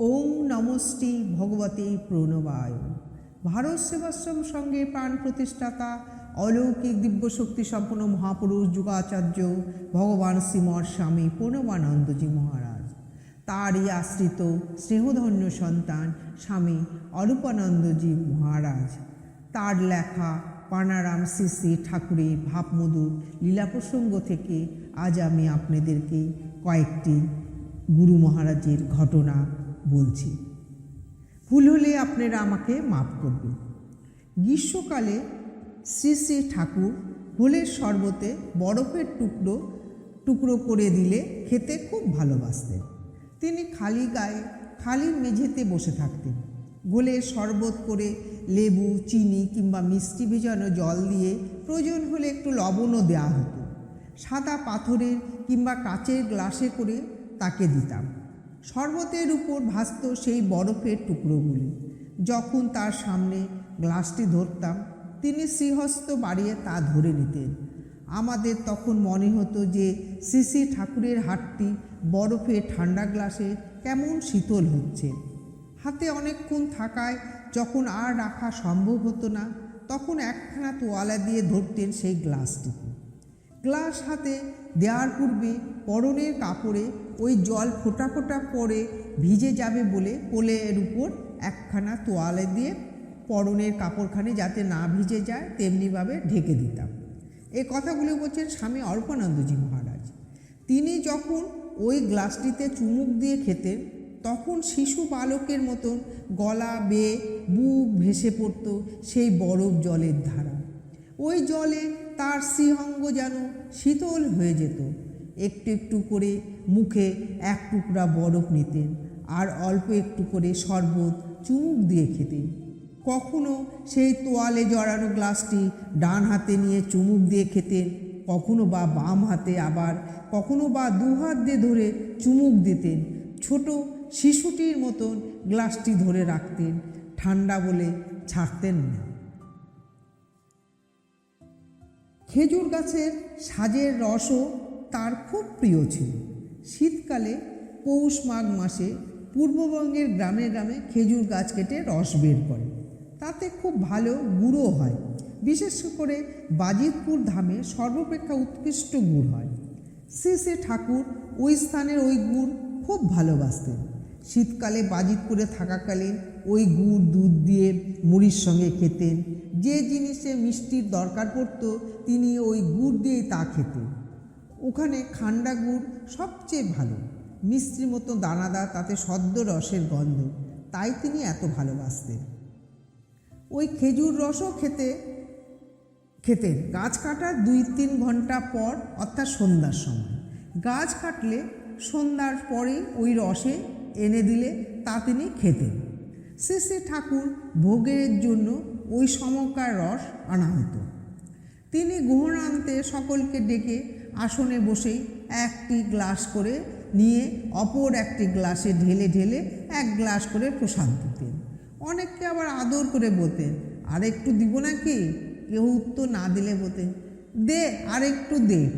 ওম নমস্তি ভগবতে প্রণবায়। ভারত সেবাশ্রম সঙ্গে প্রাণ প্রতিষ্ঠাতা, অলৌকিক দিব্যশক্তি সম্পন্ন মহাপুরুষ যুগাচার্য ভগবান শ্রীমর স্বামী প্রণবানন্দজি মহারাজ। তারই আশ্রিত স্নেহধন্য সন্তান স্বামী অরূপানন্দজি মহারাজ। তার লেখা পানারাম শ্রী ঠাকুরের ভাবমধুর লীলা প্রসঙ্গ থেকে আজ আমি আপনাদেরকে কয়েকটি গুরু মহারাজের ঘটনা বলছি, ভুল হলে আপনারা আমাকে মাফ করবেন। গ্রীষ্মকালে শ্রী শ্রী ঠাকুর হোলের শরবতে বরফের টুকরো টুকরো করে দিলে খেতে খুব ভালোবাসতেন। তিনি খালি গায়ে, খালি মেঝেতে বসে থাকতেন। গোলের শরবত করে লেবু, চিনি কিংবা মিষ্টি ভেজানো জল দিয়ে প্রয়োজন হলে একটু লবণও দেওয়া হতো। সাদা পাথরের কিংবা কাচের গ্লাসে করে তাকে দিতাম। শরবতের উপর ভাসত সেই বরফের টুকরোগুলি। যখন তার সামনে গ্লাসটি ধরতাম, তিনি শ্রীহস্ত বাড়িয়ে তা ধরে নিতেন। আমাদের তখন মনে হতো যে শ্রী ঠাকুরের হাতটি বরফে ঠান্ডা গ্লাসে কেমন শীতল হচ্ছে। হাতে অনেকক্ষণ থাকায় যখন আর রাখা সম্ভব হতো না, তখন একখানা তোয়ালা দিয়ে ধরতেন সেই গ্লাসটিকে। গ্লাস হাতে দেওয়ার পূর্বে পরনের কাপড়ে ওই জল ফোটা ফোটা পরে ভিজে যাবে বলে কোলের উপর একখানা তোয়ালে দিয়ে পরনের কাপড়খানি যাতে না ভিজে যায়, তেমনিভাবে ঢেকে দিতাম। এই কথাগুলি বলছেন স্বামী অর্পানন্দজি মহারাজ। তিনি যখন ওই গ্লাসটিতে চুমুক দিয়ে খেতেন, তখন শিশু বালকের মতন গলা বেয়ে বুক ভেসে পড়তো সেই বরফ জলের ধারা। ওই জলে তার শ্রীঅঙ্গ যেন শীতল হয়ে যেত। একটু একটু করে মুখে এক টুকরা বরফ নিতেন আর অল্প একটু করে শরবত চুমুক দিয়ে খেতেন। কখনো সেই তোয়ালে জড়ানো গ্লাসটি ডান হাতে নিয়ে চুমুক দিয়ে খেতেন, কখনো বা বাম হাতে আবার, কখনো বা দু হাত দিয়ে ধরে চুমুক দিতেন। ছোট শিশুটির মতন গ্লাসটি ধরে রাখতেন, ঠান্ডা বলে ছাড়তেন না। খেজুর গাছের সাজের রসও তার খুব প্রিয় ছিল। শীতকালে পৌষ মাঘ মাসে পূর্ববঙ্গের গ্রামে গ্রামে খেজুর গাছ কেটে রস বের করে। তাতে খুব ভালো গুঁড়ো হয়। বিশেষ করে বাজিতপুর ধামে সর্বাপেক্ষা উৎকৃষ্ট গুড় হয়। শ্রী শ্রী ঠাকুর ওই স্থানের ওই গুড় খুব ভালোবাসতেন। শীতকালে বাজিতপুরে থাকাকালীন ওই গুড় দুধ দিয়ে মুড়ির সঙ্গে খেতেন। যে জিনিসে মিষ্টির দরকার পড়ত, তিনি ওই গুড় দিয়েই তা খেতেন। ওখানে খান্ডা গুড় সবচেয়ে ভালো। মিষ্টির মতো দানাদার, তাতে সদ্য রসের গন্ধ। তাই তিনি এত ভালোবাসতেন। ওই খেজুর রসও খেতে, খেতেন। গাছ কাটার দুই তিন ঘণ্টা পর, অর্থাৎ সন্ধ্যার সময়। গাছ কাটলে সন্ধ্যার পরে ওই রসে এনে দিলে তা তিনি খেতেন। শ্রী ঠাকুর ভোগের জন্য ওই সমকার রস আনা হতো। তিনি আনতে সকলকে ডেকে আসনে বসেই একটি গ্লাস করে নিয়ে অপর একটি গ্লাসে ঢেলে ঢেলে এক গ্লাস করে প্রসাদ দিতেন। অনেককে আবার আদর করে বলতেন আর একটু দিব নাকি? কেউ উত্তর না দিলে বলতেন, দে আর একটু দে।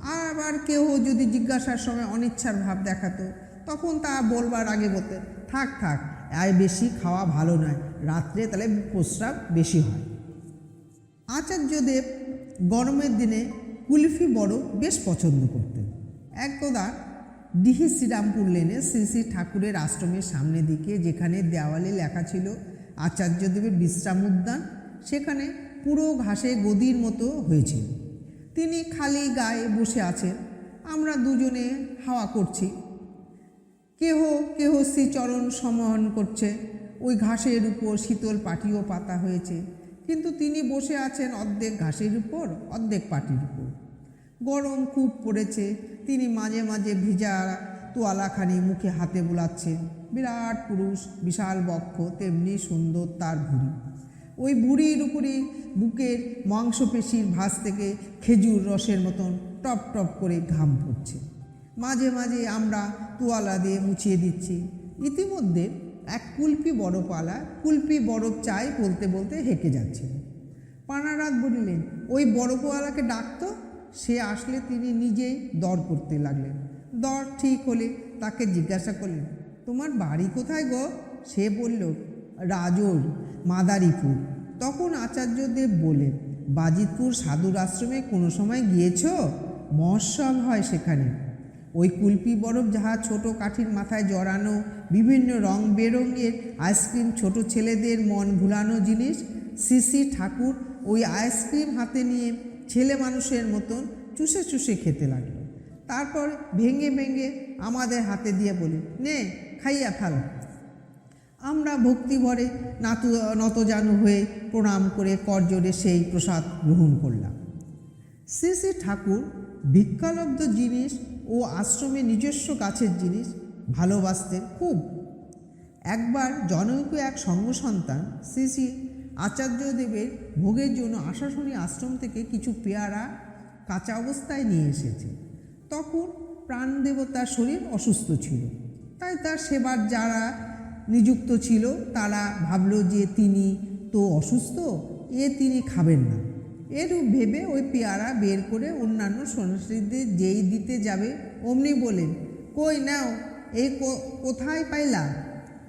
আবার কেউ যদি জিজ্ঞাসার সময় অনিচ্ছার ভাব দেখাতো, তখন তা বলবার আগে বলতেন, থাক থাক। আর বেশি খাওয়া ভালো নয়। রাত্রে তাহলে প্রস্রাব বেশি হয়। আচার্যদেব গরমের দিনে কুলফি বড় বেশ পছন্দ করতেন। একদা ডিহি শ্রীরামপুর লেনে শ্রী শ্রী ঠাকুরের আশ্রমের সামনে দিকে যেখানে দেওয়ালে লেখা ছিল আচার্যদেবের বিশ্রাম উদ্যান, সেখানে পুরো ঘাসে গদির মতো হয়েছিল। তিনি খালি গায়ে বসে আছেন। আমরা দুজনে হাওয়া করছি। কেহ কেহ শ্রীচরণ সমহন করছে। ওই ঘাসের উপর শীতল পাটিও পাতা হয়েছে। কিন্তু তিনি বসে আছেন অর্ধেক ঘাসের উপর, অর্ধেক পাটির উপর। গরম খুব পড়েছে। তিনি মাঝে মাঝে ভিজা তোয়ালাখানি মুখে হাতে বোলাচ্ছেন। বিরাট পুরুষ, বিশাল বক্ষ, তেমনি সুন্দর তার ভুঁড়ি। ওই বুড়ির উপরে বুকের মাংসপেশির ভাঁজ থেকে খেজুর রসের মতন টপ টপ করে ঘাম পড়ছে। মাঝে মাঝে আমরা তোয়ালা দিয়ে মুছিয়ে দিচ্ছি। ইতিমধ্যে এক কুলপি বরফওয়ালা কুলপি বরফ চাই বলতে বলতে হেঁকে যাচ্ছিল পানারাত বলিলেন, ওই বরফওয়ালাকে ডাকতো? সে আসলে তিনি নিজেই দর করতে লাগলেন। দর ঠিক হলে তাকে জিজ্ঞাসা করলেন, তোমার বাড়ি কোথায় গো? সে বলল, রাজোর, মাদারীপুর। তখন আচার্যদেব বলে বাজিতপুর সাধুর আশ্রমে কোনো সময় গিয়েছ? মহোৎসব হয় সেখানে। ওই কুলপি বরফ যাহা ছোট কাঠির মাথায় জড়ানো, বিভিন্ন রং বেরঙের আইসক্রিম ছোট ছেলেদের মন ভুলানো জিনিস সিসি ঠাকুর ওই আইসক্রিম হাতে নিয়ে ছেলে মানুষের মতন চুষে চুষে খেতে লাগল। তারপর ভেঙে ভেঙে আমাদের হাতে দিয়ে বলি, নে, খাইয়া ফেল আমরা ভক্তি ভরে নাতু, নতজানু হয়ে প্রণাম করে করজোরে সেই প্রসাদ গ্রহণ করলাম। শ্রী শ্রী ঠাকুর ভিক্ষালব্ধ জিনিস ও আশ্রমে নিজস্ব গাছের জিনিস ভালোবাসতেন খুব। একবার জনৈক এক সঙ্গ সন্তান শ্রী শ্রী আচার্যদেবের ভোগের জন্য আশাশুনি আশ্রম থেকে কিছু পেয়ারা কাঁচা অবস্থায় নিয়ে এসেছে। তখন প্রাণদেবতার শরীর অসুস্থ ছিল। তাই তার সেবার যারা নিযুক্ত ছিল, তারা ভাবলো যে তিনি তো অসুস্থ, এ তিনি খাবেন না। এরূপ ভেবে ওই পেয়ারা বের করে অন্যান্য সন্ন্যাসীদের যেই দিতে যাবে, অমনি বলেন, কই নাও এই কোথায় পাইলা?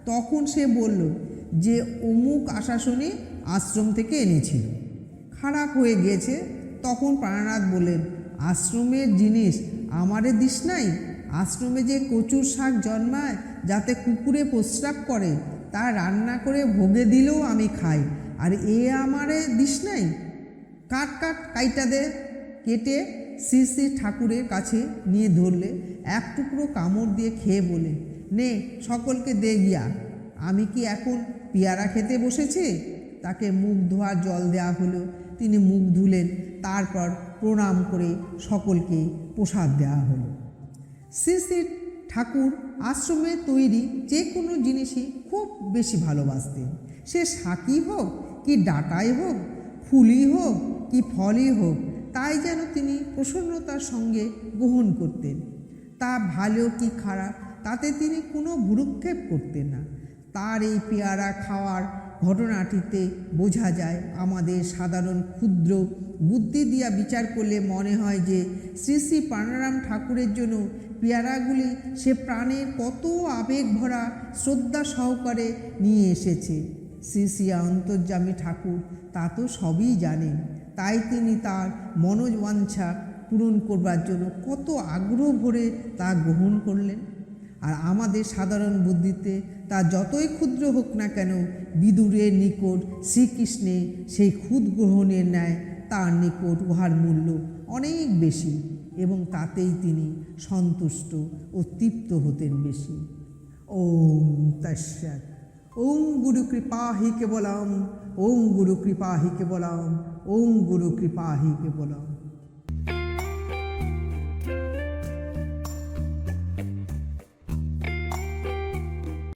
তখন সে বলল যে অমুক আশাসনী আশ্রম থেকে এনেছিল। খারাপ হয়ে গিয়েছে তখন প্রাণনাথ বললেন, আশ্রমের জিনিস আমারে দিস নাই? আশ্রমে যে কচুর শাক জন্মায়, যাতে কুকুরে প্রস্রাব করে, তা রান্না করে ভোগে দিলেও আমি খাই, আর এ আমারে দিস নাই? কাট কাট কাইটা দে, কেটে শ্রী শ্রী ঠাকুরের কাছে নিয়ে ধরলে, এক টুকরো কামড় দিয়ে খেয়ে বলে নে, সকলকে দে গিয়া। আমি কি এখন পেয়ারা খেতে বসেছি? তাকে মুখ ধোয়ার জল দেওয়া হলো। তিনি মুখ ধুলেন, তারপর প্রণাম করে সকলকে প্রসাদ দেওয়া হলো। শ্রী শ্রী ঠাকুর আশ্রমে তৈরি যে কোনো জিনিসই খুব বেশি ভালোবাসতেন। সে শাকই হোক, কি ডাটাই হোক, ফুলই হোক কি ফলই হোক, তাই যেন তিনি প্রসন্নতার সঙ্গে গ্রহণ করতেন। তা ভালো কি খারাপ, তাতে তিনি কোনো ভ্রুক্ষেপ করতেন না। তার এই পেয়ারা খাওয়ার ঘটনাটিতে বোঝা যায় আমাদের সাধারণ ক্ষুদ্র বুদ্ধি দিয়া বিচার করলে মনে হয় যে শ্রী শ্রী প্রাণারাম ঠাকুরের জন্য পেয়ারাগুলি সে প্রাণের কত আবেগ ভরা শ্রদ্ধা সহকারে নিয়ে এসেছে। শ্রী শ্রী অন্তর্যামী ঠাকুর তা তো সবই জানেন। তাই তিনি তার মনোবাঞ্ছা পূরণ করবার জন্য কত আগ্রহ ভরে তা গ্রহণ করলেন। আর আমাদের সাধারণ বুদ্ধিতে তা যতই ক্ষুদ্র হোক না কেন বিদুরের নিকট শ্রীকৃষ্ণে সেই ক্ষুদ গ্রহণের ন্যায় তার নিকট উহার মূল্য অনেক বেশি এবং তাতেই তিনি সন্তুষ্ট ও তৃপ্ত হতেন বেশি। ওম তস্যাৎ। ওম গুরু কৃপা হি কেবলম। ওম গুরু কৃপা হি কেবলম। ওম গুরু কৃপা হি